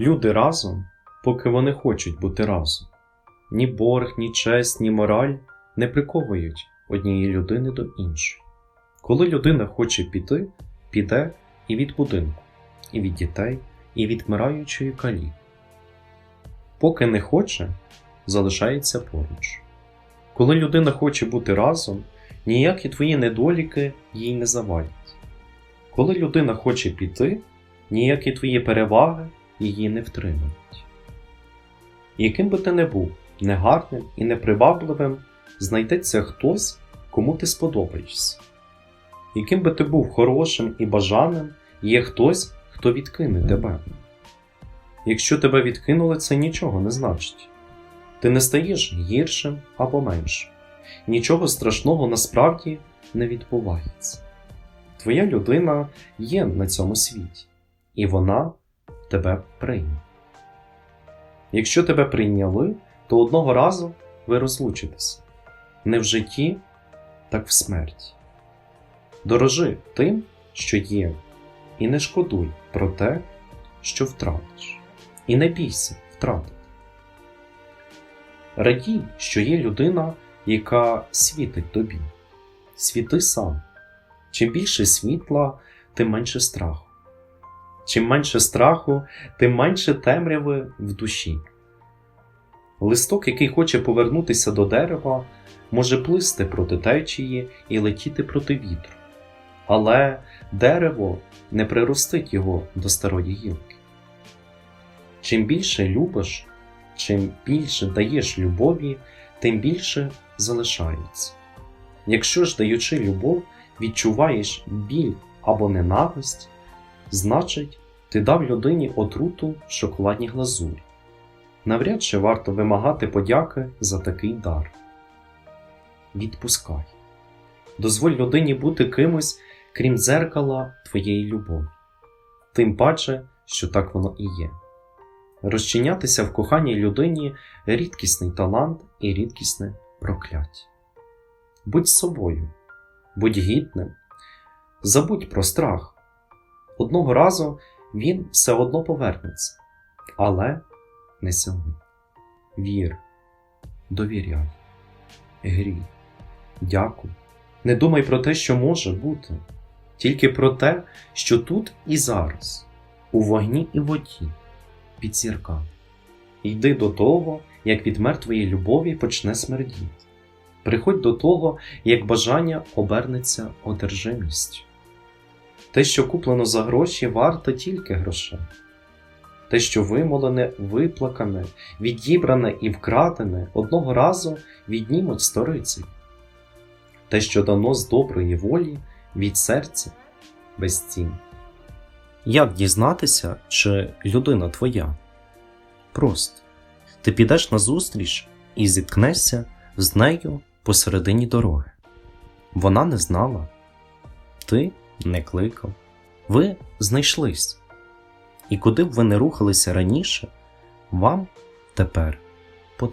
Люди разом, поки вони хочуть бути разом. Ні борг, ні честь, ні мораль не приковують однієї людини до іншої. Коли людина хоче піти, піде і від будинку, і від дітей, і від вмираючої калі. Поки не хоче, залишається поруч. Коли людина хоче бути разом, ніякі твої недоліки їй не завалять. Коли людина хоче піти, ніякі твої переваги її не втримають. Яким би ти не був негарним і непривабливим, знайдеться хтось, кому ти сподобаєшся. Яким би ти був хорошим і бажаним, є хтось, хто відкине тебе. Якщо тебе відкинули, це нічого не значить. Ти не стаєш гіршим або меншим. Нічого страшного насправді не відбувається. Твоя людина є на цьому світі, і вона тебе прийме. Якщо тебе прийняли, то одного разу ви розлучитеся не в житті, так в смерті. Дорожи тим, що є, і не шкодуй про те, що втратиш, і не бійся втратити. Радій, що є людина, яка світить тобі. Світи сам. Чим більше світла, тим менше страху. Чим менше страху, тим менше темряви в душі. Листок, який хоче повернутися до дерева, може плисти проти течії і летіти проти вітру. Але дерево не приростить його до старої гілки. Чим більше любиш, чим більше даєш любові, тим більше залишається. Якщо ж даючи любов, відчуваєш біль або ненависть, значить, ти дав людині отруту в шоколадній глазурі. Навряд чи варто вимагати подяки за такий дар. Відпускай. Дозволь людині бути кимось, крім дзеркала твоєї любові. Тим паче, що так воно і є. Розчинятися в коханій людині рідкісний талант і рідкісне прокляття. Будь собою, будь гідним, забудь про страх. Одного разу він все одно повернеться, але не сьогодні. Вір, довіряй, грій, дякуй. Не думай про те, що може бути, тільки про те, що тут і зараз, у вогні і воді, під зірками. Йди до того, як від мертвої любові почне смердіти. Приходь до того, як бажання обернеться одержимістю. Те, що куплено за гроші, варто тільки грошей. Те, що вимолене, виплакане, відібране і вкрадене, одного разу віднімуть сториці. Те, що дано з доброї волі від серця без цін. Як дізнатися, чи людина твоя? Просто ти підеш на зустріч і зіткнешся з нею посередині дороги. Вона не знала, ти не кликав, ви знайшлись. І куди б ви не рухалися раніше, вам тепер по.